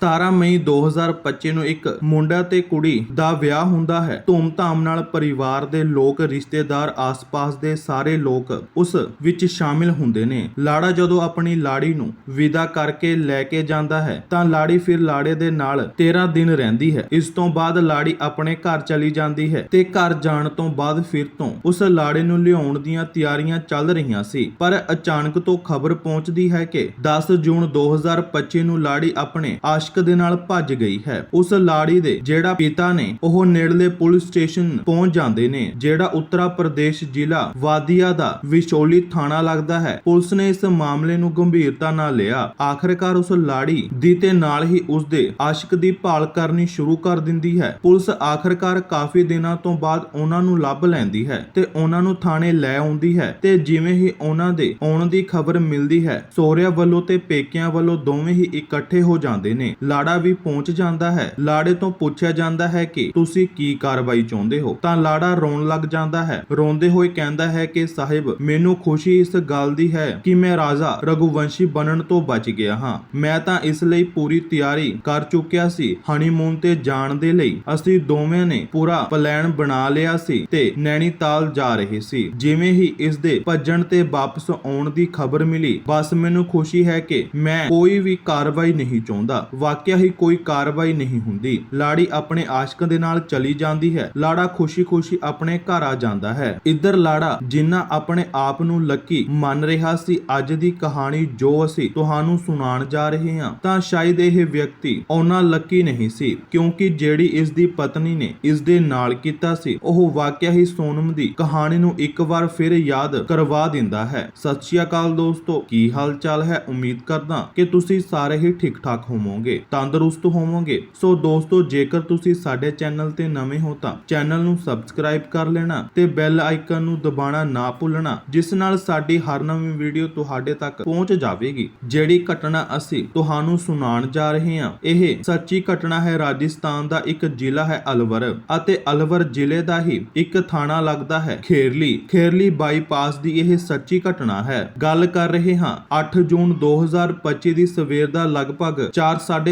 17 ਮਈ 2025 ਨੂੰ ਇੱਕ ਮੁੰਡਾ ਤੇ ਕੁੜੀ ਦਾ ਵਿਆਹ ਹੁੰਦਾ ਹੈ। ਧੂਮ-ਧਾਮ ਨਾਲ ਪਰਿਵਾਰ ਦੇ ਲੋਕ, ਰਿਸ਼ਤੇਦਾਰ, ਆਸ-ਪਾਸ ਦੇ ਸਾਰੇ ਲੋਕ ਉਸ ਵਿੱਚ ਸ਼ਾਮਿਲ ਹੁੰਦੇ ਨੇ। ਲਾੜਾ ਜਦੋਂ ਆਪਣੀ ਲਾੜੀ ਨੂੰ ਵਿਦਾ ਕਰਕੇ ਲੈ ਕੇ ਜਾਂਦਾ ਹੈ, ਤਾਂ ਲਾੜੀ ਫਿਰ ਲਾੜੇ ਦੇ ਨਾਲ 13 ਦਿਨ ਰਹਿੰਦੀ ਹੈ। ਇਸ ਤੋਂ ਬਾਅਦ ਲਾੜੀ ਆਪਣੇ ਘਰ ਚਲੀ ਜਾਂਦੀ ਹੈ ਤੇ ਘਰ ਜਾਣ ਤੋਂ ਬਾਅਦ ਫਿਰ ਤੋਂ ਉਸ ਲਾੜੇ ਨੂੰ ਲਿਆਉਣ ਦੀਆਂ ਤਿਆਰੀਆਂ ਚੱਲ ਰਹੀਆਂ ਸੀ। ਪਰ ਅਚਾਨਕ ਤੋਂ ਖਬਰ ਪਹੁੰਚਦੀ ਹੈ ਕਿ 10 ਜੂਨ 2025 ਨੂੰ ਲਾੜੀ ਆਪਣੇ ਆਸ਼ਕ ਦੇ ਨਾਲ ਭੱਜ ਗਈ ਹੈ। ਉਸ ਲਾੜੀ ਦੇ ਜਿਹੜਾ ਪਿਤਾ ਨੇ, ਉਹ ਨੇੜਲੇ ਪੁਲਿਸ ਸਟੇਸ਼ਨ ਪਹੁੰਚ ਜਾਂਦੇ ਨੇ, ਜਿਹੜਾ ਉੱਤਰਾ ਪ੍ਰਦੇਸ਼ ਜ਼ਿਲ੍ਹਾ ਵਾਦੀਆ ਦਾ ਵਿਸ਼ੋਲੀ ਥਾਣਾ ਲੱਗਦਾ ਹੈ। ਪੁਲਿਸ ਨੇ ਇਸ ਮਾਮਲੇ ਨੂੰ ਗੰਭੀਰਤਾ ਨਾਲ ਲਿਆ। ਆਖਰਕਾਰ ਉਸ ਲਾੜੀ ਦੀ ਤੇ ਨਾਲ ਹੀ ਉਸ ਦੇ ਆਸ਼ਿਕ ਦੀ ਭਾਲ ਕਰਨੀ ਸ਼ੁਰੂ ਕਰ ਦਿੰਦੀ ਹੈ। ਪੁਲਿਸ ਆਖਰਕਾਰ ਕਾਫੀ ਦਿਨਾਂ ਤੋਂ ਬਾਅਦ ਉਹਨਾਂ ਨੂੰ ਲੱਭ ਲੈਂਦੀ ਹੈ ਤੇ ਉਹਨਾਂ ਨੂੰ ਥਾਣੇ ਲੈ ਆਉਂਦੀ ਹੈ ਤੇ ਜਿਵੇਂ ਹੀ ਉਹਨਾਂ ਦੇ ਆਉਣ ਦੀ ਖਬਰ ਮਿਲਦੀ ਹੈ, ਸੋਹਰਿਆਂ ਵੱਲੋਂ ਤੇ ਪੇਕਿਆਂ ਵੱਲੋਂ ਦੋਵੇਂ ਹੀ ਇਕੱਠੇ ਹੋ ਜਾਂਦੇ ਨੇ। ਲਾੜਾ ਵੀ ਪਹੁੰਚ ਜਾਂਦਾ ਹੈ। ਲਾੜੇ ਤੋਂ ਪੁੱਛਿਆ ਜਾਂਦਾ ਹੈ ਕਿ ਤੁਸੀਂ ਕੀ ਕਾਰਵਾਈ ਚਾਹੁੰਦੇ ਹੋ? ਤਾਂ ਲਾੜਾ ਰੋਣ ਲੱਗ ਜਾਂਦਾ ਹੈ। ਰੋਂਦੇ ਹੋਏ ਕਹਿੰਦਾ ਹੈ ਕਿ, ਸਾਹਿਬ, ਮੈਨੂੰ ਖੁਸ਼ੀ ਇਸ ਗੱਲ ਦੀ ਹੈ ਕਿ ਮੈਂ ਰਾਜਾ ਰਘੁਵੰਸ਼ੀ ਬਣਨ ਤੋਂ ਬਚ ਗਿਆ ਹਾਂ। ਮੈਂ ਤਾਂ ਇਸ ਲਈ ਪੂਰੀ ਤਿਆਰੀ ਕਰ ਚੁੱਕਿਆ ਸੀ। ਹਨੀਮੂਨ ਤੇ ਜਾਣ ਦੇ ਲਈ ਅਸੀਂ ਦੋਵੇਂ ਨੇ ਪੂਰਾ ਪਲਾਨ ਬਣਾ ਲਿਆ ਸੀ ਤੇ ਨੈਣੀਤਾਲ ਜਾ ਰਹੇ ਸੀ। ਜਿਵੇਂ ਹੀ ਇਸ ਦੇ ਭੱਜਣ ਤੇ ਵਾਪਸ ਆਉਣ ਦੀ ਖਬਰ ਮਿਲੀ, ਬਸ ਮੈਨੂੰ ਖੁਸ਼ੀ ਹੈ ਕਿ ਮੈਂ ਕੋਈ ਵੀ ਕਾਰਵਾਈ ਨਹੀਂ ਚਾਹੁੰਦਾ। ਵਾਕਿਆ ਹੀ ਕੋਈ ਕਾਰਵਾਈ ਨਹੀਂ ਹੁੰਦੀ। ਲਾੜੀ ਆਪਣੇ ਆਸ਼ਕ ਦੇ ਨਾਲ ਚਲੀ ਜਾਂਦੀ ਹੈ। ਲਾੜਾ ਖੁਸ਼ੀ-ਖੁਸ਼ੀ ਆਪਣੇ ਘਰ ਆ ਜਾਂਦਾ ਹੈ। ਇੱਧਰ ਲਾੜਾ, ਜਿੰਨਾ ਆਪਣੇ ਆਪ ਨੂੰ ਲੱਕੀ ਮੰਨ ਰਿਹਾ ਸੀ, ਅੱਜ ਦੀ ਕਹਾਣੀ ਜੋ ਅਸੀਂ ਤੁਹਾਨੂੰ ਸੁਣਾਉਣ ਜਾ ਰਹੇ ਹਾਂ, ਤਾਂ ਸ਼ਾਇਦ ਇਹ ਵਿਅਕਤੀ ਉਹਨਾਂ ਲੱਕੀ ਨਹੀਂ ਸੀ, ਕਿਉਂਕਿ ਜਿਹੜੀ ਇਸ ਦੀ ਪਤਨੀ ਨੇ ਇਸ ਦੇ ਨਾਲ ਕੀਤਾ ਸੀ, ਉਹ ਵਾਕਿਆ ਹੀ ਸੋਨਮ ਦੀ ਕਹਾਣੀ ਨੂੰ ਇੱਕ ਵਾਰ ਫਿਰ ਯਾਦ ਕਰਵਾ ਦਿੰਦਾ ਹੈ। ਸਤਿ ਸ਼੍ਰੀ ਅਕਾਲ ਦੋਸਤੋ, ਕੀ ਹਾਲ ਚਾਲ ਹੈ? ਉਮੀਦ ਕਰਦਾ ਕਿ ਤੁਸੀਂ ਸਾਰੇ ਹੀ ਠੀਕ ਠਾਕ ਹੋਵੋਗੇ। ਤੰਦਰੁਸਤ ਹੋਵੋਗੇ। ਸੋ ਦੋਸਤੋ, ਜੇਕਰ ਤੁਸੀਂ ਸਾਡੇ ਚੈਨਲ ਤੇ ਨਵੇਂ ਹੋ ਤਾਂ ਚੈਨਲ ਨੂੰ ਸਬਸਕ੍ਰਾਈਬ ਕਰ ਲੈਣਾ ਤੇ ਬੈਲ ਆਈਕਨ ਨੂੰ ਦਬਾਉਣਾ ਨਾ ਭੁੱਲਣਾ, ਜਿਸ ਨਾਲ ਸਾਡੀ ਹਰ ਨਵੀਂ ਵੀਡੀਓ ਤੁਹਾਡੇ ਤੱਕ ਪਹੁੰਚ ਜਾਵੇਗੀ। ਜਿਹੜੀ ਘਟਨਾ ਅਸੀਂ ਤੁਹਾਨੂੰ ਸੁਣਾਉਣ ਜਾ ਰਹੇ ਹਾਂ, ਇਹ ਸੱਚੀ ਘਟਨਾ ਹੈ ਰਾਜਸਥਾਨ ਦਾ ਇੱਕ ਜ਼ਿਲ੍ਹਾ ਹੈ ਅਲਵਰ ਅਤੇ ਅਲਵਰ ਜ਼ਿਲ੍ਹੇ ਦਾ ਹੀ ਇੱਕ ਥਾਣਾ ਲੱਗਦਾ ਹੈ ਖੇਰਲੀ। ਖੇਰਲੀ ਬਾਈਪਾਸ ਦੀ ਇਹ ਸੱਚੀ ਘਟਨਾ ਹੈ। ਗੱਲ ਕਰ ਰਹੇ ਹਾਂ 8 ਜੂਨ 2025 ਦੀ ਸਵੇਰ ਦਾ ਲਗਭਗ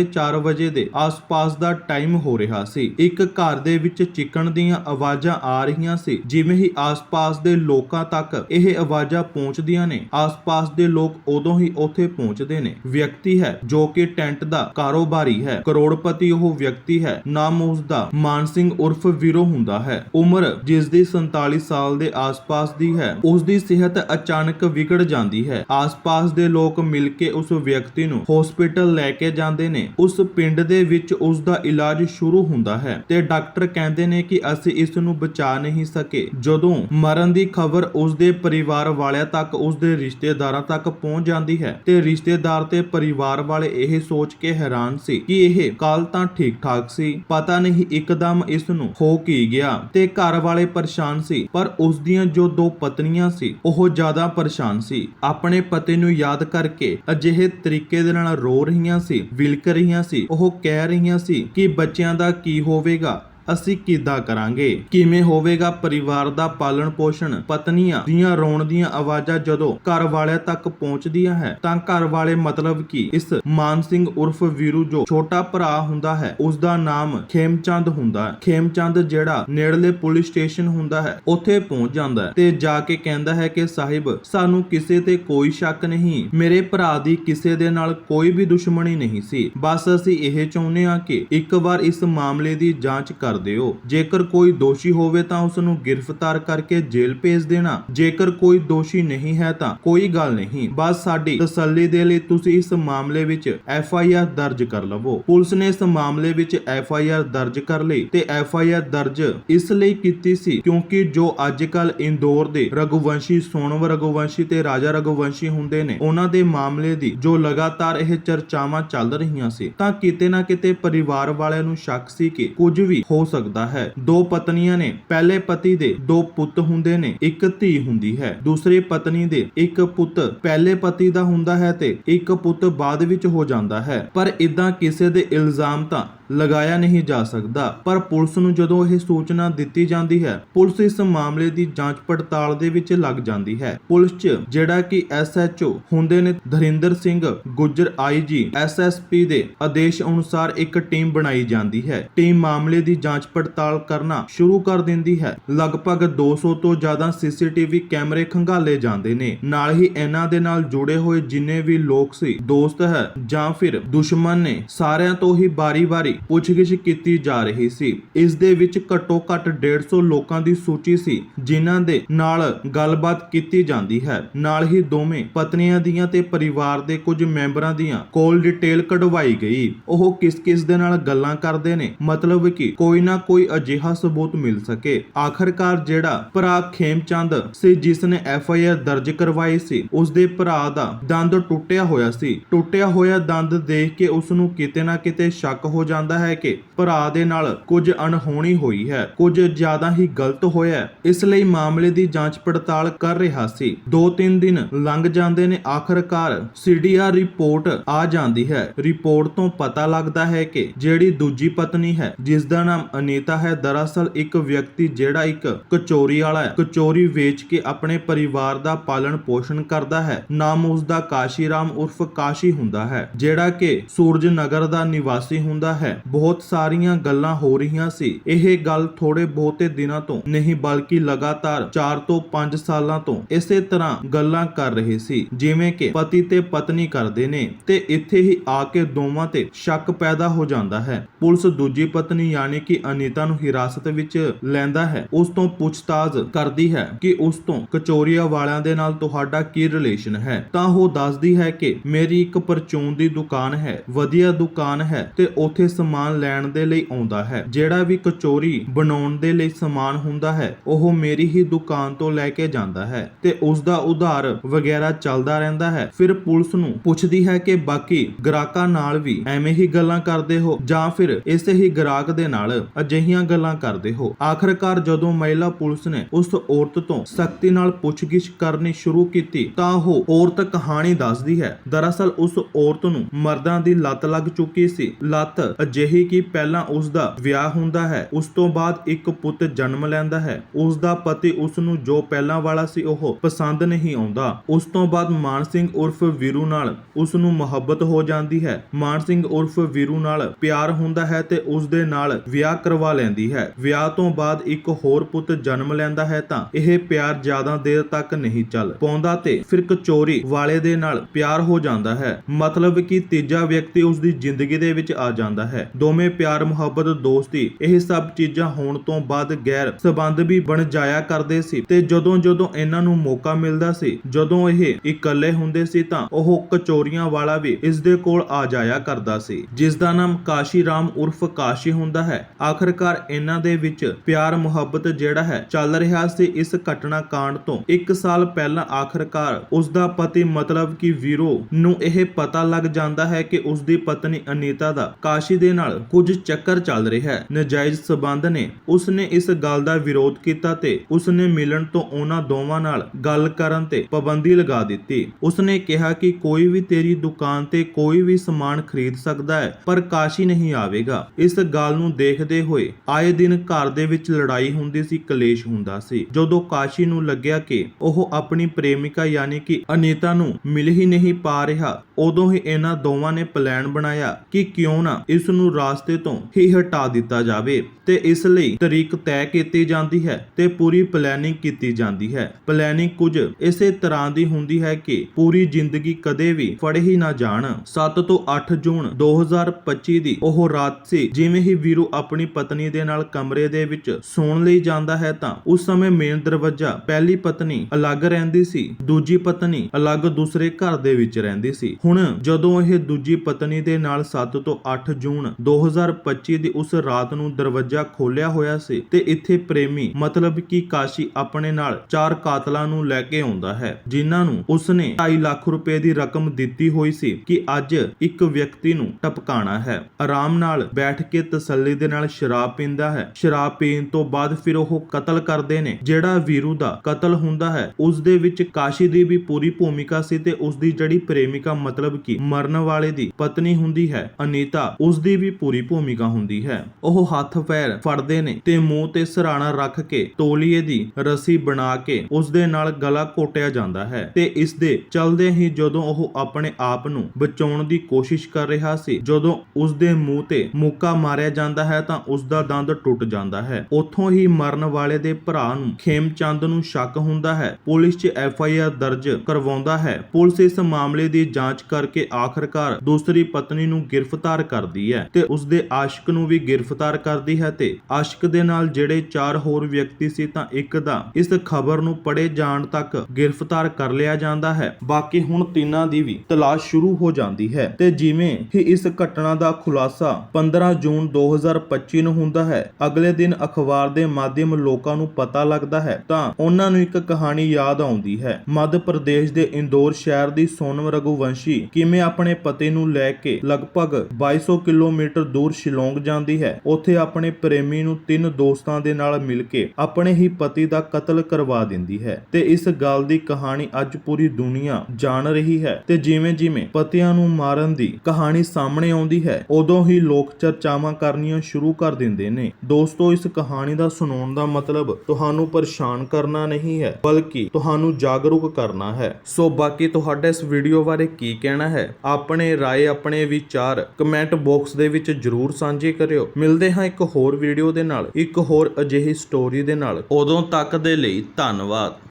4:30 ਵਜੇ ਦੇ ਆਸ-ਪਾਸ ਦਾ ਟਾਈਮ ਹੋ ਰਿਹਾ ਸੀ। ਇੱਕ ਘਰ ਦੇ ਵਿੱਚ ਚਿਕਣ ਦੀਆਂ ਆਵਾਜ਼ਾਂ ਆ ਰਹੀਆਂ ਸੀ। ਜਿਵੇਂ ਹੀ ਆਸ-ਪਾਸ ਦੇ ਲੋਕਾਂ ਤੱਕ ਇਹ ਆਵਾਜ਼ਾਂ ਪਹੁੰਚਦੀਆਂ ਨੇ, ਆਸ-ਪਾਸ ਦੇ ਲੋਕ ਉਦੋਂ ਹੀ ਉੱਥੇ ਪਹੁੰਚਦੇ ਨੇ। ਵਿਅਕਤੀ ਹੈ ਜੋ ਕਿ ਟੈਂਟ ਦਾ ਕਾਰੋਬਾਰੀ ਹੈ। ਕਰੋੜਪਤੀ ਉਹ ਵਿਅਕਤੀ ਹੈ। ਨਾਮ ਉਸ ਦਾ ਮਾਨ ਸਿੰਘ ਉਰਫ ਵੀਰੋ ਹੁੰਦਾ ਹੈ। ਉਮਰ ਜਿਸ ਦੀ 47 ਸਾਲ ਦੇ ਆਸ-ਪਾਸ ਦੀ ਹੈ ਉਸ ਦੀ ਸਿਹਤ ਅਚਾਨਕ ਵਿਗੜ ਜਾਂਦੀ ਹੈ। ਆਸ-ਪਾਸ ਦੇ ਲੋਕ ਮਿਲ ਕੇ ਉਸ ਵਿਅਕਤੀ ਨੂੰ ਹਸਪੀਟਲ ਲੈ ਕੇ ਜਾਂਦੇ ਨੇ। ਉਸ ਪਿੰਡ ਦੇ ਵਿੱਚ ਉਸ ਦਾ ਇਲਾਜ ਸ਼ੁਰੂ ਹੁੰਦਾ ਹੈ ਤੇ ਡਾਕਟਰ ਕਹਿੰਦੇ ਨੇ ਕਿ ਅਸੀਂ ਇਸ ਨੂੰ ਬਚਾ ਨਹੀਂ ਸਕੇ। ਜਦੋਂ ਮਰਨ ਦੀ ਖਬਰ ਉਸ ਦੇ ਪਰਿਵਾਰ ਵਾਲਿਆਂ ਤੱਕ ਉਸ ਦੇ ਰਿਸ਼ਤੇਦਾਰਾਂ ਤੱਕ ਪਹੁੰਚ ਜਾਂਦੀ ਹੈ ਤੇ ਰਿਸ਼ਤੇਦਾਰ ਤੇ ਪਰਿਵਾਰ ਵਾਲੇ ਇਹ ਸੋਚ ਕੇ ਹੈਰਾਨ ਸੀ ਕਿ ਇਹ ਕੱਲ ਤਾਂ ਠੀਕ ਠਾਕ ਸੀ, ਪਤਾ ਨਹੀਂ ਇੱਕਦਮ ਇਸ ਨੂੰ ਹੋ ਕੀ ਗਿਆ ਤੇ ਘਰ ਵਾਲੇ ਪਰੇਸ਼ਾਨ ਸੀ, ਪਰ ਉਸ ਦੀਆਂ ਜੋ ਦੋ ਪਤਨੀਆਂ ਸੀ, ਉਹ ਜ਼ਿਆਦਾ ਪਰੇਸ਼ਾਨ ਸੀ। ਆਪਣੇ ਪਤੀ ਨੂੰ ਯਾਦ ਕਰਕੇ ਅਜਿਹੇ ਤਰੀਕੇ ਦੇ ਨਾਲ ਰੋ ਰਹੀਆਂ ਸੀ। ਵਿਲਕ ਰਹੀਆਂ ਸੀ ਉਹ ਕਹਿ ਰਹੀਆਂ ਸੀ ਕਿ ਬੱਚਿਆਂ ਦਾ ਕੀ ਹੋਵੇਗਾ? ਅਸੀਂ ਕਿੱਦਾਂ ਕਰਾਂਗੇ? ਕਿਵੇਂ ਹੋਵੇਗਾ ਪਰਿਵਾਰ ਦਾ ਪਾਲਣ ਪੋਸ਼ਣ? ਪਤਨੀਆਂ ਦੀਆਂ ਰੋਣ ਦੀਆਂ ਆਵਾਜ਼ਾਂ ਜਦੋਂ ਘਰ ਵਾਲਿਆਂ ਤੱਕ ਪਹੁੰਚਦੀਆਂ ਹੈ, ਤਾਂ ਘਰ ਵਾਲੇ ਮਤਲਬ ਕਿ? ਇਸ ਮਾਨ ਸਿੰਘ ਉਰਫ ਵੀਰੂ ਜੋ ਛੋਟਾ ਭਰਾ ਹੁੰਦਾ ਹੈ ਉਸ ਦਾ ਨਾਮ ਖੇਮਚੰਦ ਹੁੰਦਾ ਹੈ। ਖੇਮਚੰਦ ਜਿਹੜਾ ਨੇੜਲੇ ਪੁਲਿਸ ਸਟੇਸ਼ਨ ਹੁੰਦਾ ਹੈ, ਉੱਥੇ ਪਹੁੰਚ ਜਾਂਦਾ ਹੈ ਤੇ ਜਾ ਕੇ ਕਹਿੰਦਾ ਹੈ ਕਿ ਸਾਹਿਬ, ਸਾਨੂੰ ਕਿਸੇ ਤੇ ਕੋਈ ਸ਼ੱਕ ਨਹੀਂ। ਮੇਰੇ ਭਰਾ ਦੀ ਕਿਸੇ ਦੇ ਨਾਲ ਕੋਈ ਵੀ ਦੁਸ਼ਮਣੀ ਨਹੀਂ ਸੀ। ਬਸ ਅਸੀਂ ਇਹ ਚਾਹੁੰਦੇ ਹਾਂ ਕਿ ਇੱਕ ਵਾਰ ਇਸ ਮਾਮਲੇ ਦੀ ਜਾਂਚ ਕਰ ਕਰ ਦਿਓ ਜੇਕਰ ਕੋਈ ਦੋਸ਼ੀ ਹੋਵੇ ਤਾਂ ਉਸ ਨੂੰ ਗ੍ਰਿਫਤਾਰ ਕਰਕੇ ਜੇਲ੍ਹ ਭੇਜ ਦੇਣਾ। ਜੇਕਰ ਕੋਈ ਦੋਸ਼ੀ ਨਹੀਂ ਹੈ ਤਾਂ ਕੋਈ ਗੱਲ ਨਹੀਂ। ਬਸ ਸਾਡੀ ਤਸੱਲੀ ਦੇ ਲਈ ਤੁਸੀਂ ਇਸ ਮਾਮਲੇ ਵਿੱਚ ਐਫ ਆਈ ਆਰ ਦਰਜ ਕਰ ਲਵੋ। ਪੁਲਿਸ ਨੇ ਇਸ ਮਾਮਲੇ ਵਿੱਚ ਐਫ ਆਈ ਆਰ ਦਰਜ ਕਰ ਲਈ ਤੇ ਐਫ ਆਈ ਆਰ ਦਰਜ ਇਸ ਲਈ ਕੀਤੀ ਸੀ ਕਿਉਂਕਿ ਜੋ ਅੱਜ ਕੱਲ ਇੰਦੌਰ ਦੇ ਰਘੁਵੰਸ਼ੀ ਸੋਨਵ ਰਘੁਵੰਸ਼ੀ ਤੇ ਰਾਜਾ ਰਘੁਵੰਸ਼ੀ ਹੁੰਦੇ ਨੇ, ਉਹਨਾਂ ਦੇ ਮਾਮਲੇ ਦੀ ਜੋ ਲਗਾਤਾਰ ਇਹ ਚਰਚਾਵਾਂ ਚੱਲ ਰਹੀਆਂ ਸੀ, ਤਾਂ ਕਿਤੇ ਨਾ ਕਿਤੇ ਪਰਿਵਾਰ ਵਾਲਿਆਂ ਨੂੰ ਸ਼ੱਕ ਸੀ ਕਿ ਕੁਝ ਵੀ ਹੋ ਹੋ ਸਕਦਾ ਹੈ। ਦੋ ਪਤਨੀਆਂ ਨੇ, ਪਹਿਲੇ ਪਤੀ ਦੇ ਦੋ ਪੁੱਤ ਹੁੰਦੇ ਨੇ, ਇੱਕ ਧੀ ਹੁੰਦੀ ਹੈ। ਦੂਸਰੀ ਪਤਨੀ ਦੇ ਇੱਕ ਪੁੱਤ ਪਹਿਲੇ ਪਤੀ ਦਾ ਹੁੰਦਾ ਹੈ ਤੇ ਇੱਕ ਪੁੱਤ ਬਾਅਦ ਵਿੱਚ ਹੋ ਜਾਂਦਾ ਹੈ। ਪਰ ਇਦਾਂ ਕਿਸੇ ਦੇ ਇਲਜ਼ਾਮ ਤਾਂ ਲਗਾਇਆ ਨਹੀਂ ਜਾ ਸਕਦਾ। ਪਰ ਪੁਲਿਸ ਨੂੰ ਜਦੋਂ ਇਹ ਸੂਚਨਾ ਦਿੱਤੀ ਜਾਂਦੀ ਹੈ, ਪੁਲਿਸ ਇਸ ਮਾਮਲੇ ਦੀ ਜਾਂਚ ਪੜਤਾਲ ਦੇ ਵਿੱਚ ਲੱਗ ਜਾਂਦੀ ਹੈ। ਪੁਲਿਸ 'ਚ ਜਿਹੜਾ ਕਿ ਐਸਐਚਓ ਹੁੰਦੇ ਨੇ ਧਰਿੰਦਰ ਸਿੰਘ ਗੁੱਜਰ ਆਈਜੀ ਐਸਐਸਪੀ ਦੇ ਆਦੇਸ਼ ਅਨੁਸਾਰ ਇੱਕ ਟੀਮ ਬਣਾਈ ਜਾਂਦੀ ਹੈ। ਟੀਮ ਮਾਮਲੇ ਦੀ ਜਾਂਚ ਪੜਤਾਲ ਕਰਨਾ ਸ਼ੁਰੂ ਕਰ ਦਿੰਦੀ ਹੈ। ਲਗਭਗ 200 ਤੋਂ ਜ਼ਿਆਦਾ ਸੀਸੀਟੀਵੀ ਕੈਮਰੇ ਖੰਗਾਲੇ ਜਾਂਦੇ ਨੇ। ਨਾਲ ਹੀ ਇਹਨਾਂ ਦੇ ਨਾਲ ਜੁੜੇ ਹੋਏ ਜਿੰਨੇ ਵੀ ਲੋਕ ਸੀ, ਦੋਸਤ ਹੈ ਜਾਂ ਫਿਰ ਦੁਸ਼ਮਣ ਨੇ, ਸਾਰਿਆਂ ਤੋਂ ਹੀ ਬਾਰੀ-ਬਾਰੀ ਪੁੱਛਗਿੱਛ ਕੀਤੀ ਜਾ ਰਹੀ ਸੀ। ਇਸ ਦੇ ਵਿੱਚ ਘੱਟੋ ਘੱਟ 150 ਲੋਕਾਂ ਦੀ ਸੂਚੀ ਸੀ, ਜਿਨ੍ਹਾਂ ਦੇ ਨਾਲ ਗੱਲਬਾਤ ਕੀਤੀ ਜਾਂਦੀ ਹੈ। ਨਾਲ ਹੀ ਦੋਵੇਂ ਪਤਨੀਆਂ ਦੀਆਂ ਤੇ ਪਰਿਵਾਰ ਦੇ ਕੁਝ ਮੈਂਬਰਾਂ ਦੀਆਂ ਕੋਲ ਡਿਟੇਲ ਕਢਵਾਈ ਗਈ। ਉਹ ਕਿਸ-ਕਿਸ ਦੇ ਨਾਲ ਗੱਲਾਂ ਕਰਦੇ ਨੇ? ਮਤਲਬ ਕਿ ਕੋਈ ਨਾ ਕੋਈ ਅਜਿਹਾ ਸਬੂਤ ਮਿਲ ਸਕੇ। ਆਖਰਕਾਰ ਜਿਹੜਾ ਭਰਾ ਖੇਮਚੰਦ ਸੀ, ਜਿਸ ਨੇ ਐਫ ਆਈ ਆਰ ਦਰਜ ਕਰਵਾਈ ਸੀ ਉਸ ਦੇ ਭਰਾ ਦਾ ਦੰਦ ਟੁੱਟਿਆ ਹੋਇਆ ਸੀ। ਟੁੱਟਿਆ ਹੋਇਆ ਦੰਦ ਦੇਖ ਕੇ ਉਸ ਨੂੰ ਕਿਤੇ ਨਾ ਕਿਤੇ ਸ਼ੱਕ ਹੋ ਜਾਂਦਾ ਹੈ ਕਿ ਭਰਾ ਦੇ ਨਾਲ ਕੁਝ ਅਣਹੋਣੀ ਹੋਈ ਹੈ, ਕੁਝ ਜ਼ਿਆਦਾ ਹੀ ਗਲਤ ਹੋਇਆ ਇਸ ਲਈ ਮਾਮਲੇ ਦੀ ਜਾਂਚ ਪੜਤਾਲ ਕਰ ਰਿਹਾ ਸੀ। 2-3 ਦਿਨ ਲੰਘ ਜਾਂਦੇ ਨੇ, ਆਖਰਕਾਰ ਸੀਡੀਆਰ ਰਿਪੋਰਟ ਆ ਜਾਂਦੀ ਹੈ। ਰਿਪੋਰਟ ਤੋਂ ਪਤਾ ਲੱਗਦਾ ਹੈ ਕਿ ਜਿਹੜੀ ਦੂਜੀ ਪਤਨੀ ਹੈ ਜਿਸ ਦਾ ਨਾਮ ਅਨੀਤਾ ਹੈ। ਦਰਅਸਲ ਇੱਕ ਵਿਅਕਤੀ ਜਿਹੜਾ ਇੱਕ ਕਚੋਰੀ ਵਾਲਾ ਹੈ। ਕਚੋਰੀ ਵੇਚ ਕੇ ਆਪਣੇ ਪਰਿਵਾਰ ਦਾ ਪਾਲਣ ਪੋਸ਼ਣ ਕਰਦਾ ਹੈ। ਨਾਮ ਉਸ ਦਾ ਕਾਸ਼ੀ ਰਾਮ ਉਰਫ ਕਾਸ਼ੀ ਹੁੰਦਾ ਹੈ, ਜਿਹੜਾ ਕਿ ਸੂਰਜ ਨਗਰ ਦਾ ਨਿਵਾਸੀ ਹੁੰਦਾ ਹੈ। ਬਹੁਤ ਸਾਰੀਆਂ ਗੱਲਾਂ ਹੋ ਰਹੀਆਂ ਸੀ। ਇਹ ਗੱਲ ਥੋੜੇ ਬਹੁਤੇ ਦਿਨਾਂ ਤੋਂ ਨਹੀਂ, ਬਲਕਿ ਲਗਾਤਾਰ 4 ਤੋਂ 5 ਸਾਲਾਂ ਤੋਂ ਇਸੇ ਤਰ੍ਹਾਂ ਗੱਲਾਂ ਕਰ ਰਹੇ ਸੀ। ਜਿਵੇਂ ਕਿ ਪਤੀ ਤੇ ਪਤਨੀ ਕਰਦੇ ਨੇ ਤੇ ਇੱਥੇ ਹੀ ਆ ਕੇ ਦੋਵਾਂ ਤੇ ਸ਼ੱਕ ਪੈਦਾ ਹੋ ਜਾਂਦਾ ਹੈ। ਪੁਲਿਸ ਦੂਜੀ ਪਤਨੀ ਯਾਨੀ ਕਿ ਅਨੀਤਾ ਨੂੰ ਹਿਰਾਸਤ ਵਿੱਚ ਲੈਂਦਾ ਹੈ। ਉਸ ਤੋਂ ਪੁੱਛਤਾਛ ਕਰਦੀ ਹੈ ਕਿ ਉਸ ਤੋਂ ਕਚੋਰੀਆ ਵਾਲਿਆਂ ਦੇ ਨਾਲ ਤੁਹਾਡਾ ਕੀ ਰਿਲੇਸ਼ਨ ਹੈ? ਤਾਂ ਉਹ ਦੱਸਦੀ ਹੈ ਕਿ ਮੇਰੀ ਇੱਕ ਪਰਚੂਨ ਦੀ ਦੁਕਾਨ ਹੈ, ਵਧੀਆ ਦੁਕਾਨ ਹੈ ਤੇ ਉੱਥੇ ਸਮਾਨ ਲੈਣ ਦੇ ਲਈ ਆਉਂਦਾ ਹੈ। ਜਿਹੜਾ ਵੀ ਕਚੋਰੀ ਬਣਾਉਣ ਦੇ ਲਈ ਸਮਾਨ ਹੁੰਦਾ ਹੈ, ਉਹ ਮੇਰੀ ਹੀ ਦੁਕਾਨ ਤੋਂ ਲੈ ਕੇ ਜਾਂਦਾ ਹੈ ਤੇ ਉਸ ਦਾ ਉਧਾਰ ਵਗੈਰਾ ਚੱਲਦਾ ਰਹਿੰਦਾ ਹੈ। ਫਿਰ ਪੁਲਿਸ ਨੂੰ ਪੁੱਛਦੀ ਹੈ ਕਿ ਬਾਕੀ ਗ੍ਰਾਹਕਾਂ ਨਾਲ ਵੀ ਐਵੇਂ ਹੀ ਗੱਲਾਂ ਕਰਦੇ ਹੋ ਜਾਂ ਫਿਰ ਇਸੇ ਹੀ ਗ੍ਰਾਹਕ ਦੇ ਨਾਲ? ਅਜਿਹੀਆਂ ਗੱਲਾਂ ਕਰਦੇ ਹੋ। ਆਖਰਕਾਰ ਜਦੋਂ ਮਹਿਲਾ ਪੁਲਿਸ ਨੇ ਉਸ ਔਰਤ ਤੋਂ ਸਖਤੀ ਨਾਲ ਪੁੱਛਗਿੱਛ ਕਰਨੀ ਸ਼ੁਰੂ ਕੀਤੀ, ਤਾਂ ਉਹ ਔਰਤ ਕਹਾਣੀ ਦੱਸਦੀ ਹੈ। ਦਰਅਸਲ ਉਸ ਔਰਤ ਨੂੰ ਮਰਦਾਂ ਦੀ ਲੱਤ ਲੱਗ ਚੁੱਕੀ ਸੀ। ਲੱਤ ਅਜਿਹੀ ਕਿ ਪਹਿਲਾਂ ਉਸ ਦਾ ਵਿਆਹ ਹੁੰਦਾ ਹੈ, ਉਸ ਤੋਂ ਬਾਅਦ ਇੱਕ ਪੁੱਤ ਜਨਮ ਲੈਂਦਾ ਹੈ। ਉਸ ਦਾ ਪਤੀ ਉਸ ਨੂੰ ਜੋ ਪਹਿਲਾਂ ਵਾਲਾ ਸੀ, ਉਹ ਪਸੰਦ ਨਹੀਂ ਆਉਂਦਾ। ਉਸ ਤੋਂ ਬਾਅਦ ਮਾਨ ਸਿੰਘ ਉਰਫ ਵੀਰੂ ਨਾਲ ਉਸ ਨੂੰ ਮੁਹੱਬਤ ਹੋ ਜਾਂਦੀ ਹੈ। ਮਾਨ ਸਿੰਘ ਉਰਫ ਵੀਰੂ ਨਾਲ ਪਿਆਰ ਹੁੰਦਾ ਹੈ ਤੇ ਉਸ ਦੇ ਨਾਲ ਵਿਆਹ ਕਰਵਾ ਲੈਂਦੀ ਹੈ। ਵਿਆਹ ਤੋਂ ਬਾਅਦ ਇੱਕ ਹੋਰ ਪੁੱਤ ਜਨਮ ਲੈਂਦਾ ਹੈ ਤਾਂ ਇਹ ਪਿਆਰ ਜ਼ਿਆਦਾ ਦੇਰ ਤੱਕ ਨਹੀਂ ਚੱਲ ਪਾਉਂਦਾ ਤੇ ਫਿਰ ਕਚੋਰੀ ਵਾਲੇ ਦੇ ਨਾਲ ਪਿਆਰ ਹੋ ਜਾਂਦਾ ਹੈ। ਮਤਲਬ ਕਿ ਤੀਜਾ ਵਿਅਕਤੀ ਉਸ ਦੀ ਜ਼ਿੰਦਗੀ ਦੇ ਵਿੱਚ ਆ ਜਾਂਦਾ ਹੈ। ਦੋਵੇਂ ਪਿਆਰ, ਮੁਹੱਬਤ, ਦੋਸਤੀ, ਇਹ ਸਭ ਚੀਜ਼ਾਂ ਹੋਣ ਤੋਂ ਬਾਅਦ ਗੈਰ ਸਬੰਧ ਵੀ ਬਣ ਜਾਇਆ ਕਰਦੇ ਸੀ ਤੇ ਜਦੋਂ ਜਦੋਂ ਇਹਨਾਂ ਨੂੰ ਮੌਕਾ ਮਿਲਦਾ ਸੀ, ਜਦੋਂ ਇਹ ਇਕੱਲੇ ਹੁੰਦੇ ਸੀ ਤਾਂ ਉਹ ਕਚੋਰੀਆਂ ਵਾਲਾ ਵੀ ਇਸ ਦੇ ਕੋਲ ਆ ਜਾਇਆ ਕਰਦਾ ਸੀ। ਜਿਸ ਦਾ ਨਾਮ ਕਾਸ਼ੀ ਰਾਮ ਉਰਫ ਕਾਸ਼ੀ ਹੁੰਦਾ ਹੈ। ਆਖਰਕਾਰ ਇਹਨਾਂ ਦੇ ਵਿੱਚ ਪਿਆਰ, ਮੁਹੱਬਤ ਜਿਹੜਾ ਹੈ, ਚੱਲ ਰਿਹਾ ਸੀ ਇਸ ਘਟਨਾ ਕਾਂਡ ਤੋਂ। 1 ਸਾਲ ਪਹਿਲਾਂ ਆਖਰਕਾਰ ਉਸ ਦਾ ਪਤੀ ਮਤਲਬ ਕਿ ਵੀਰੋ ਨੂੰ ਇਹ ਪਤਾ ਲੱਗ ਜਾਂਦਾ ਹੈ ਕਿ ਉਸ ਦੀ ਪਤਨੀ ਅਨੀਤਾ ਦਾ ਕਾਸ਼ੀ ਦੇ ਨਾਲ ਕੁਝ ਚੱਕਰ ਚੱਲ ਰਿਹਾ ਹੈ। ਨਜਾਇਜ਼ ਸਬੰਧ ਨੇ ਉਸ ਨੇ ਇਸ ਗੱਲ ਦਾ ਵਿਰੋਧ ਕੀਤਾ ਤੇ ਉਸ ਨੇ ਮਿਲਣ ਤੋਂ ਉਹਨਾਂ ਦੋਵਾਂ ਨਾਲ ਗੱਲ ਕਰਨ ਤੇ ਪਾਬੰਦੀ ਲਗਾ ਦਿੱਤੀ। ਉਸ ਨੇ ਕਿਹਾ ਕਿ ਕੋਈ ਵੀ ਤੇਰੀ ਦੁਕਾਨ ਤੇ ਕੋਈ ਵੀ ਸਮਾਨ ਖਰੀਦ ਸਕਦਾ ਹੈ, ਪਰ ਕਾਸ਼ੀ ਨਹੀਂ ਆਵੇਗਾ। ਇਸ ਗੱਲ ਨੂੰ ਦੇਖਦੇ ਹੋਏ ਆਏ ਦਿਨ ਘਰ ਦੇ ਵਿੱਚ ਲੜਾਈ ਹੁੰਦੀ ਸੀ, ਕਲੇਸ਼ ਹੁੰਦਾ ਸੀ। ਜਦੋਂ ਕਾਸ਼ੀ ਨੂੰ ਲੱਗਿਆ ਕਿ ਉਹ ਆਪਣੀ ਪ੍ਰੇਮਿਕਾ ਯਾਨੀ ਕਿ ਅਨੀਤਾ ਨੂੰ ਮਿਲ ਹੀ ਨਹੀਂ ਪਾ ਰਿਹਾ, ਉਦੋਂ ਹੀ ਇਹਨਾਂ ਦੋਵਾਂ ਨੇ ਪਲਾਨ ਬਣਾਇਆ ਕਿ ਕਿਉਂ ਨਾ ਇਸ ਨੂੰ ਰਾਸਤੇ ਤੋਂ ਹੀ ਹਟਾ ਦਿੱਤਾ ਜਾਵੇ ਤੇ ਇਸ ਲਈ ਤਰੀਕ ਤੈਅ ਕੀਤੀ ਜਾਂਦੀ ਹੈ ਤੇ ਪੂਰੀ ਪਲੈਨਿੰਗ ਕੀਤੀ ਜਾਂਦੀ ਹੈ। ਪਲੈਨਿੰਗ ਕੁਝ ਇਸੇ ਤਰ੍ਹਾਂ ਦੀ ਹੁੰਦੀ ਹੈ ਕਿ ਪੂਰੀ ਜ਼ਿੰਦਗੀ ਕਦੇ ਵੀ ਫੜੇ ਹੀ ਨਾ ਜਾਣ। 7 ਤੋਂ 8 ਜੂਨ 2025 ਦੀ ਉਹ ਰਾਤ ਸੀ, ਜਿਵੇਂ ਹੀ ਵੀਰੂ ਆਪਣੀ ਪਤਨੀ ਦੇ ਨਾਲ ਕਮਰੇ ਦੇ ਵਿੱਚ ਸੌਣ ਲਈ ਜਾਂਦਾ ਹੈ ਤਾਂ ਉਸ ਸਮੇਂ ਮੇਨ ਦਰਵਾਜ਼ਾ ਪਹਿਲੀ ਪਤਨੀ ਅਲੱਗ ਰਹਿੰਦੀ ਸੀ, ਦੂਜੀ ਪਤਨੀ ਅਲੱਗ ਦੂਸਰੇ ਘਰ ਦੇ ਵਿੱਚ ਰਹਿੰਦੀ ਸੀ। ਹੁਣ ਜਦੋਂ ਇਹ ਦੂਜੀ ਪਤਨੀ ਦੇ ਨਾਲ 7 ਤੋਂ 8 ਜੂਨ 2025 ਦੀ ਉਸ ਰਾਤ ਨੂੰ ਦਰਵਾਜ਼ਾ ਖੋਲਿਆ ਹੋਇਆ ਸੀ ਤੇ ਇੱਥੇ ਪ੍ਰੇਮੀ ਮਤਲਬ ਕਿ ਕਾਸ਼ੀ ਆਪਣੇ ਨਾਲ ਚਾਰ ਕਾਤਲਾਂ ਨੂੰ ਲੈ ਕੇ ਆਉਂਦਾ ਹੈ, ਜਿਨ੍ਹਾਂ ਨੂੰ ਉਸਨੇ 2.5 ਲੱਖ ਰੁਪਏ ਦੀ ਰਕਮ ਦਿੱਤੀ ਹੋਈ ਸੀ ਕਿ ਅੱਜ ਇੱਕ ਵਿਅਕਤੀ ਨੂੰ ਟਪਕਾਣਾ ਹੈ। ਆਰਾਮ ਨਾਲ ਬੈਠ ਕੇ ਤਸੱਲੀ ਦੇ ਨਾਲ ਸ਼ਰਾਬ ਪੀਂਦਾ ਹੈ। ਸ਼ਰਾਬ ਪੀਣ ਤੋਂ ਬਾਅਦ ਫਿਰ ਉਹ ਕਤਲ ਕਰਦੇ ਨੇ। ਜਿਹੜਾ ਵੀਰੂ ਦਾ ਕਤਲ ਹੁੰਦਾ ਹੈ, ਉਸ ਦੇ ਵਿੱਚ ਕਾਸ਼ੀ ਦੀ ਵੀ ਪੂਰੀ ਭੂਮਿਕਾ ਸੀ ਤੇ ਉਸ ਦੀ ਜਿਹੜੀ ਪ੍ਰੇਮਿਕਾ ਮਤਲਬ ਕਿ ਮਰਨ ਵਾਲੇ ਦੀ ਪਤਨੀ ਹੁੰਦੀ ਹੈ, ਅਨੀਤਾ, ਉਸ ਦੀ ਵੀ ਪੂਰੀ ਭੂਮਿਕਾ ਹੁੰਦੀ ਹੈ। ਉਹ ਹੱਥ ਪੈਰ ਫੜਦੇ ਨੇ ਤੇ ਮੂੰਹ ਤੇ ਸਰਾਣਾ ਰੱਖ ਕੇ ਤੋਲੀਏ ਦੀ ਰੱਸੀ ਬਣਾ ਕੇ ਉਸ ਦੇ ਨਾਲ ਗਲਾ ਕੋਟਿਆ ਜਾਂਦਾ ਹੈ ਤੇ ਇਸ ਦੇ ਚਲਦੇ ਹੀ ਜਦੋਂ ਉਹ ਆਪਣੇ ਆਪ ਨੂੰ ਬਚਾਉਣ ਦੀ ਕੋਸ਼ਿਸ਼ ਕਰ ਰਿਹਾ ਸੀ, ਜਦੋਂ ਉਸ ਦੇ ਮੂੰਹ ਤੇ ਮੁੱਕਾ ਮਾਰਿਆ ਜਾਂਦਾ ਹੈ ਤਾਂ ਉਸ ਦਾ ਦੰਦ ਟੁੱਟ ਜਾਂਦਾ ਹੈ। ਉੱਥੋਂ ਹੀ ਮਰਨ ਵਾਲੇ ਦੇ ਭਰਾ ਨੂੰ ਖੇਮਚੰਦ ਨੂੰ ਸ਼ੱਕ ਹੁੰਦਾ ਹੈ। ਪੁਲਿਸ 'ਚ ਐਫ ਆਈ ਆਰ ਦਰਜ ਕਰਵਾਉਂਦਾ ਹੈ। ਪੁਲਿਸ ਇਸ ਮਾਮਲੇ ਦੀ ਜਾਂਚ ਕਰਕੇ ਆਖਰਕਾਰ ਦੂਸਰੀ ਪਤਨੀ ਨੂੰ ਗ੍ਰਿਫਤਾਰ ਕਰਦੀ ਹੈ ਤੇ ਉਸ ਦੇ ਆਸ਼ਿਕ ਨੂੰ ਵੀ ਗ੍ਰਿਫਤਾਰ ਕਰਦੀ ਹੈ ਤੇ ਆਸ਼ਿਕ ਦੇ ਨਾਲ ਜਿਹੜੇ ਚਾਰ ਹੋਰ ਵਿਅਕਤੀ ਸੀ ਤਾਂ ਇੱਕ ਦਾ ਇਸ ਖਬਰ ਨੂੰ ਪੜੇ ਜਾਣ ਤੱਕ ਗ੍ਰਿਫਤਾਰ ਕਰ ਲਿਆ ਜਾਂਦਾ ਹੈ। ਬਾਕੀ ਹੁਣ ਤਿੰਨਾਂ ਦੀ ਵੀ ਤਲਾਸ਼ ਸ਼ੁਰੂ ਹੋ ਜਾਂਦੀ ਹੈ ਤੇ ਜਿਵੇਂ ਹੀ ਇਸ ਘਟਨਾ ਦਾ ਖੁਲਾਸਾ 15 ਜੂਨ 2025 ਨੂੰ ਹੁੰਦਾ ਹੈ। ਅਗਲੇ ਦਿਨ ਅਖਬਾਰ ਦੇ ਮਾਧਿਅਮ ਲੋਕਾਂ ਨੂੰ ਪਤਾ ਲੱਗਦਾ ਹੈ ਤਾਂ ਉਹਨਾਂ ਨੂੰ ਇੱਕ ਕਹਾਣੀ ਯਾਦ ਆਉਂਦੀ ਹੈ। ਮੱਧ ਪ੍ਰਦੇਸ਼ ਦੇ ਇੰਦੌਰ ਸ਼ਹਿਰ ਦੀ ਸੋਨਮ ਰਘੁਵੰਸ਼ੀ ਕਿਵੇਂ ਆਪਣੇ ਪਤੀ ਨੂੰ ਲੈ ਕੇ ਲਗਭਗ 2200 ਕਿਲੋਮੀਟਰ ਦੂਰ ਸ਼ਿਲੌਂਗ ਜਾਂਦੀ ਹੈ, ਉੱਥੇ ਆਪਣੇ ਪ੍ਰੇਮੀ ਨੂੰ ਤਿੰਨ ਦੋਸਤਾਂ ਦੇ ਨਾਲ ਮਿਲ ਕੇ ਆਪਣੇ ਹੀ ਪਤੀ ਦਾ ਕਤਲ ਕਰਵਾ ਦਿੰਦੀ ਹੈ ਤੇ ਇਸ ਗੱਲ ਦੀ ਕਹਾਣੀ ਅੱਜ ਪੂਰੀ ਦੁਨੀਆ ਜਾਣ ਰਹੀ ਹੈ ਤੇ ਜਿਵੇਂ-ਜਿਵੇਂ ਪਤਿਆਂ ਨੂੰ ਮਾਰਨ ਦੀ ਕਹਾਣੀ ਸਾਹਮਣੇ ਆਉਂਦੀ ਹੈ, ਉਦੋਂ ਹੀ ਲੋਕ ਚਰਚਾਵਾਂ ਕਰਨੀਆਂ ਸ਼ੁਰੂ ਕਰ ਦਿੰਦੇ ਨੇ। ਦੋਸਤੋ, ਇਸ ਕਹਾਣੀ ਦਾ ਸੁਣਾਉਣ ਦਾ ਮਤਲਬ ਤੁਹਾਨੂੰ ਪਰੇਸ਼ਾਨ ਕਰਨਾ ਨਹੀਂ ਹੈ, ਬਲਕਿ ਤੁਹਾਨੂੰ ਜਾਗਰੂਕ ਕਰਨਾ ਹੈ। ਸੋ ਬਾਕੀ ਤੁਹਾਡਾ ਇਸ ਵੀਡੀਓ ਬਾਰੇ ਕੀ ਕਹਿਣਾ ਹੈ, ਆਪਣੇ ਰਾਏ, ਆਪਣੇ ਵਿਚਾਰ ਕਮੈਂਟ ਬਾਕਸ ਦੇ ਵਿੱਚ ਜਰੂਰ ਸਾਂਝੇ ਕਰਿਓ। ਮਿਲਦੇ ਹਾਂ ਇੱਕ ਹੋਰ ਵੀਡੀਓ ਦੇ ਨਾਲ, ਇੱਕ ਹੋਰ ਅਜਿਹੀ ਸਟੋਰੀ ਦੇ ਨਾਲ। ਉਦੋਂ ਤੱਕ ਦੇ ਲਈ ਧੰਨਵਾਦ।